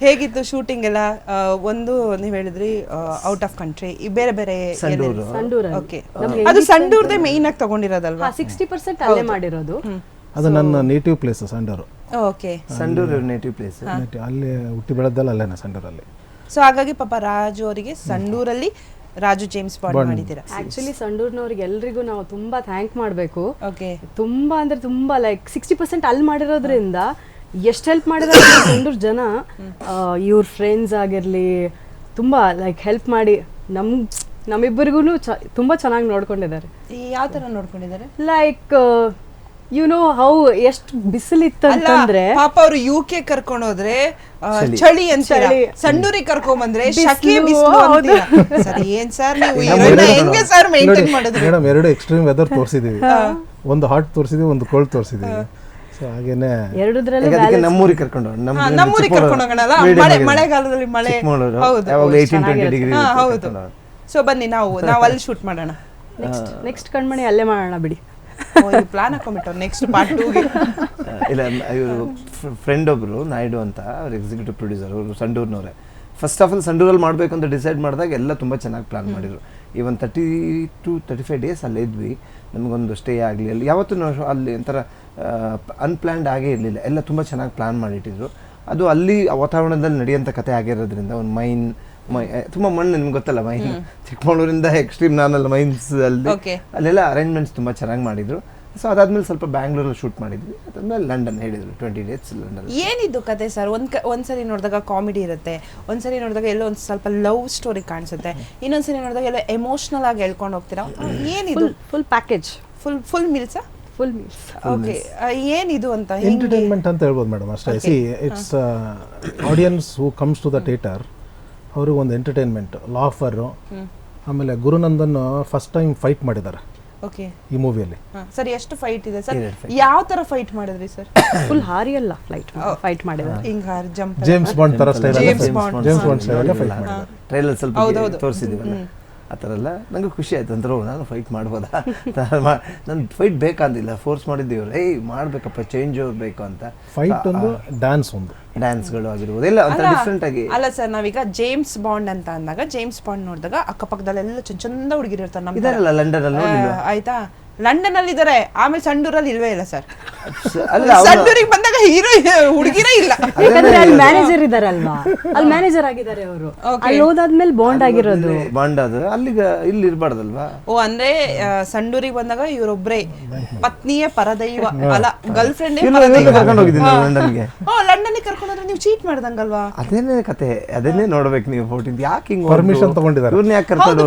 ಹೇಗಿತ್ತು ಶೂಟಿಂಗ್ ಎಲ್ಲ? ಒಂದು ನೀವ್ ಹೇಳಿದ್ರಿ ಔಟ್ ಆಫ್ ಕಂಟ್ರಿ ಬೇರೆ ಬೇರೆ ಸಂಡೂರು. ಓಕೆ ಅದು ಸಂಡೂರ್ದೇ ಮೇನ್ ಆಗಿ ತಗೊಂಡಿರೋದಲ್ವಾ? ಸಿಕ್ಸ್ಟಿ ಪರ್ಸೆಂಟ್ ಅಲ್ಲೇ ಮಾಡಿರೋದು. ಅದು ನನ್ನ native place Sandur. Okay Sandur native place Native- ಅಲ್ಲಿ ಹುಟ್ಟಿ ಬೆಳೆದಲ್ಲ ಅಲ್ಲೇ ಸಂಡೂರಲ್ಲಿ? ಸೊ ಹಾಗಾಗಿ ಪಾಪ ರಾಜು ಅವರಿಗೆ ಸಂಡೂರಲ್ಲಿ ರಾಜು ಜೇಮ್ಸ್ ಬಾಂಡ್ ಮಾಡಿದ್ದೀರಾ? ಆಕ್ಚುಲಿ ಸಂಡೂರ್ನವ್ರಿಗೆ ಎಲ್ರಿಗೂ ನಾವು ತುಂಬಾ ಥ್ಯಾಂಕ್ ಮಾಡಬೇಕು. ಓಕೆ ತುಂಬಾ ಅಂದ್ರೆ ತುಂಬಾ ಲೈಕ್ ಸಿಕ್ಸ್ಟಿ ಪರ್ಸೆಂಟ್ ಅಲ್ಲಿ ಮಾಡಿರೋದ್ರಿಂದ ಎಷ್ಟು ಹೆಲ್ಪ್ ಮಾಡಿದ್ರೆ ಸಂಡೂರ್ ಜನ ಇವ್ರ ಫ್ರೆಂಡ್ಸ್ ಆಗಿರ್ಲಿ ತುಂಬಾ ಲೈಕ್ ಹೆಲ್ಪ್ ಮಾಡಿ ನಮ್ ನಮ್ಮಿಬ್ಬರಿಗೂ ತುಂಬಾ ಚೆನ್ನಾಗಿ ನೋಡ್ಕೊಂಡಿದ್ದಾರೆ. ಯಾವ ತರ ನೋಡ್ಕೊಂಡಿದ್ದಾರೆ? ಲೈಕ್ ಯು ನೋ ಹೌ ಎಷ್ಟು ಬಿಸಿಲಿತ್ತು ಅಲ್ಲ ಅಂತಂದ್ರೆ ಪಾಪ ಅವರು ಯು ಕೆ ಕರ್ಕೊಂಡು ಹೋದ್ರೆ ಚಳಿ. ಅಂತ ಚಳಿ. ಸಣ್ಣೂರಿ ಕರ್ಕೊಂಡ್ ಬಂದ್ರೆ ಶಕೆ ಬಿಸಿಲು ಸರ್ ಏನ್ ಸರ್ ನೀವು ಹೆಂಗೆ ಸರ್ ಮೇಂಟೈನ್ ಮಾಡಿದ್ರಿ? ಮೇಡಮ್ ಎರಡು ಎಕ್ಸ್ಟ್ರೀಮ್ ವೆದರ್ ತೋರಿಸಿದೀವಿ. ಒಂದು ಹಾಟ್ ತೋರಿಸಿದೀವಿ ಒಂದು ಕೋಲ್ಡ್ ತೋರಿಸಿದೀವಿ. ಸೊ ಹಾಗೇನೆ ಅದಕ್ಕೆ ನಮ್ಮೂರಿಗೆ ಕರ್ಕೊಂಡು ಹೋಗೋಣ. ನಮ್ಮ ನಮ್ಮೂರಿಗೆ ಕರ್ಕೊಂಡು ಹೋಗೋಣಲ್ಲ ಮಳೆ. ಮಳೆಗಾಲದಲ್ಲಿ ಮಳೆ ಹೌದು ಯಾವಾಗಲೂ ಏಯ್ಟೀನ್ ಟ್ವೆಂಟಿ ಡಿಗ್ರಿ ಹೌದು. ಸೊ ಬನ್ನಿ ನಾವು ನಾವು ಅಲ್ಲಿ ಶೂಟ್ ಮಾಡೋಣ. ನೆಕ್ಸ್ಟ್ ನೆಕ್ಸ್ಟ್ ಕಣ್ಮಣಿ ಅಲ್ಲೇ ಮಾಡೋಣ ಬಿಡಿ. ಪ್ಲಾನ್ ಹಾಕೊಂಡ್ಬಿಟ್ಟು ನೆಕ್ಸ್ಟ್ ಪಾರ್ಟ್ ಟೂಗೆ ಇಲ್ಲ ಇವರು ಫ್ರೆಂಡ್ ಒಬ್ರು ನಾಯ್ಡು ಅಂತ ಅವ್ರ ಎಕ್ಸಿಕ್ಯೂಟಿವ್ ಪ್ರೊಡ್ಯೂಸರ್ ಅವರು ಸಂಡೂರ್ನವ್ರೆ. ಫಸ್ಟ್ ಆಫ್ ಆಲ್ ಸಂಡೂರಲ್ಲಿ ಮಾಡಬೇಕು ಅಂತ ಡಿಸೈಡ್ ಮಾಡಿದಾಗ ಎಲ್ಲ ತುಂಬ ಚೆನ್ನಾಗಿ ಪ್ಲಾನ್ ಮಾಡಿದ್ರು. Even thirty two thirty five days ಅಲ್ಲಿ ಇದ್ವಿ. ನಮಗೊಂದು ಸ್ಟೇ ಆಗಲಿ ಅಲ್ಲಿ ಯಾವತ್ತೂ ನಾವು ಅಲ್ಲಿ ಒಂಥರ ಅನ್ಪ್ಲ್ಯಾನ್ಡ್ ಆಗೇ ಇರಲಿಲ್ಲ. ಎಲ್ಲ ತುಂಬ ಚೆನ್ನಾಗಿ ಪ್ಲ್ಯಾನ್ ಮಾಡಿಟ್ಟಿದ್ರು. ಅದು ಅಲ್ಲಿ ವಾತಾವರಣದಲ್ಲಿ ನಡೆಯೋಂಥ ಕತೆ ಆಗಿರೋದ್ರಿಂದ ಒಂದು ಮೈನ್ ಮೈ ತುಂಬ ಮಣ್ಣು ನಿಮ್ಗೆ ಗೊತ್ತಲ್ಲ ಮೈನ್. ಚಿಕ್ಕಮಗಳೂರಿಂದ ಎಕ್ಸ್ಟ್ರೀಮ್ ನಾನಲ್ಲ ಮೈನ್ಸ್ ಅಲ್ಲಿ. ಅಲ್ಲೆಲ್ಲ ಅರೇಂಜ್ಮೆಂಟ್ಸ್ ತುಂಬ ಚೆನ್ನಾಗಿ ಮಾಡಿದ್ರು. ಸೊ ಅದಾದ್ಮೇಲೆ ಸ್ವಲ್ಪ ಬ್ಯಾಂಗ್ಳೂರಲ್ಲಿ ಶೂಟ್ ಮಾಡಿದ್ವಿ. ಅದಾದ್ಮೇಲೆ ಲಂಡನ್ ಹೇಳಿದ್ರು ಟ್ವೆಂಟಿ ಡೇಸ್ ಲಂಡನ್ ಏನಿದು ಕತೆ ಸರ್? ಒಂದ್ ಕ- ಒಂದ್ಸರಿ ನೋಡಿದಾಗ ಕಾಮಿಡಿ ಇರುತ್ತೆ ಒಂದ್ಸರಿ ನೋಡಿದಾಗ ಎಲ್ಲೋ ಒಂದ್ ಸ್ವಲ್ಪ ಲವ್ ಸ್ಟೋರಿ ಕಾಣಿಸುತ್ತೆ ಇನ್ನೊಂದ್ಸರಿ ನೋಡಿದಾಗ ಎಲ್ಲ ಎಮೋಷನಲ್ ಆಗಿ ಹೇಳ್ಕೊಂಡು ಹೋಗ್ತೀರಾ? ಏನಿದು? Full full package full full ಮಿಲ್ಸಾ full meals okay ಏನಿದು ಅಂತ ಎಂಟರ್ಟೈನ್ಮೆಂಟ್ ಅಂತ ಹೇಳ್ಬೋದು ಮೇಡಮ್ ಅಷ್ಟೇ. See it's audience who. Comes to the theatre ಅವ್ರಿಗೆ ಒಂದು ಎಂಟರ್ಟೈನ್ಮೆಂಟ್ ಲಾಫರು ಆಮೇಲೆ ಗುರುನಂದನ್ ಫಸ್ಟ್ ಟೈಮ್ ಫೈಟ್ ಮಾಡಿದ್ದಾರೆ. ಓಕೆ ಈ ಮೂವಿಯಲ್ಲಿ ಸರ್ ಎಷ್ಟು ಫೈಟ್ ಇದೆ? ಸರ್ ಯಾವ ತರ ಫೈಟ್ ಮಾಡಿದ್ರಿ ಸರ್? ಫುಲ್ ಹಾರಿ ಅಲ್ಲ ಫ್ಲೈಟ್ ಫೈಟ್ ಮಾಡಿದ್ರೆ ಹಿಂಗ್ ಜಂಪ್ ಜೇಮ್ಸ್ ಬಾಂಡ್ ತರ style. James Bond style fight ಮಾಡಿದ್ದಾರೆ ಟ್ರೈಲರ್ ಸ್ವಲ್ಪ ಹೌದೌದು. ತೋರಿಸಿದೀವಲ್ಲ ಆ ಥರ ಎಲ್ಲ. ನಂಗೆ ಖುಷಿ ಆಯ್ತು. ಅಂದ್ರೆ ಓ, ನಾನು ಫೈಟ್ ಮಾಡ್ಬೋದಾ? ನಾನು ಫೈಟ್ ಬೇಕಂದಿಲ್ಲ. ಫೋರ್ಸ್ ಮಾಡಿದ್ದೀವಿ ಅವ್ರು ಏಯ್ ಮಾಡ್ಬೇಕಪ್ಪ ಚೇಂಜ್ ಬೇಕು ಅಂತ. ಫೈಟ್ ಒಂದು ಡ್ಯಾನ್ಸ್ ಒಂದು. ಡ್ಯಾನ್ಸ್ಗಳು ಆಗಿರ್ಬೋದು. ಇಲ್ಲ ಒಂಥರ ಡಿಫ್ರೆಂಟ್ ಆಗಿ. ಅಲ್ಲ ಸರ್ ನಾವೀಗ ಜೇಮ್ಸ್ ಬಾಂಡ್ ಅಂತ ಅಂದಾಗ ಜೇಮ್ಸ್ ಬಾಂಡ್ ನೋಡಿದಾಗ ಅಕ್ಕಪಕ್ಕದಲ್ಲೆಲ್ಲ ಚಂದ ಚಂದ ಹುಡುಗಿರು ಇರ್ತಾರೆ ನಮ್ಮ ಇದಾರಲ್ಲ ಲಂಡನ್ ಅಲ್ಲಿ ಆಯ್ತಾ? ಲಂಡನ್ ಅಲ್ಲಿ ಇದಾರೆ ಆಮೇಲೆ ಸಂಡೂರಲ್ಲಿ ಇಲ್ವೇ ಇಲ್ಲ ಸರ್. ಅಲ್ಲ ಸಂಡೂರಿಗೆ ಬಂದಾಗ ಹೀರೋ ಹುಡುಗಿರೇ ಇಲ್ಲ. ಯಾಕಂದ್ರೆ ಅಲ್ಲಿ ಮ್ಯಾನೇಜರ್ ಇದಾರಲ್ವಾ? ಅಲ್ಲಿ ಮ್ಯಾನೇಜರ್ ಆಗಿದ್ದಾರೆ ಅವರು. ಅಲ್ಲಿ ಹೋದಾದ್ಮೇಲೆ ಬಾಂಡ್ ಆಗಿರೋದು. ಬಾಂಡ್ ಅದು. ಅಲ್ಲಿಗೆ ಇಲ್ಲಿ ಇರಬಾರ್ದಲ್ವಾ? ಓ ಅಂದ್ರೆ ಸಂಡೂರಿಗೆ ಬಂದಾಗ ಇವರೊಬ್ರೇ. ಪತ್ನಿಯೇ ಪರದೈವ. ಅಲ್ಲ ಗರ್ಲ್ ಫ್ರೆಂಡ್ ಕರ್ಕೊಂಡು ಹೋಗಿದ್ದೀನಿ ಲಂಡನ್ಗೆ? ಓ ಲಂಡನ್ ಕರ್ಕೊಂಡು ಹೋದ್ರೆ ನೀವು ಚೀಟ್ ಮಾಡ್ದಂಗಲ್ವಾ? ಅದೇನೇ ಕತೆ. ಅದನ್ನೇ ನೋಡ್ಬೇಕು ನೀವು ಫೋರ್ಟೀನ್ ಯಾಕೆ ಹಿಂಗ್ ಪರ್ಮಿಷನ್ ತಗೊಂಡಿದ್ದಾರೆ. ಇವ್ರನ್ನ ಯಾಕೆ ಕರ್ಕೊಂಡು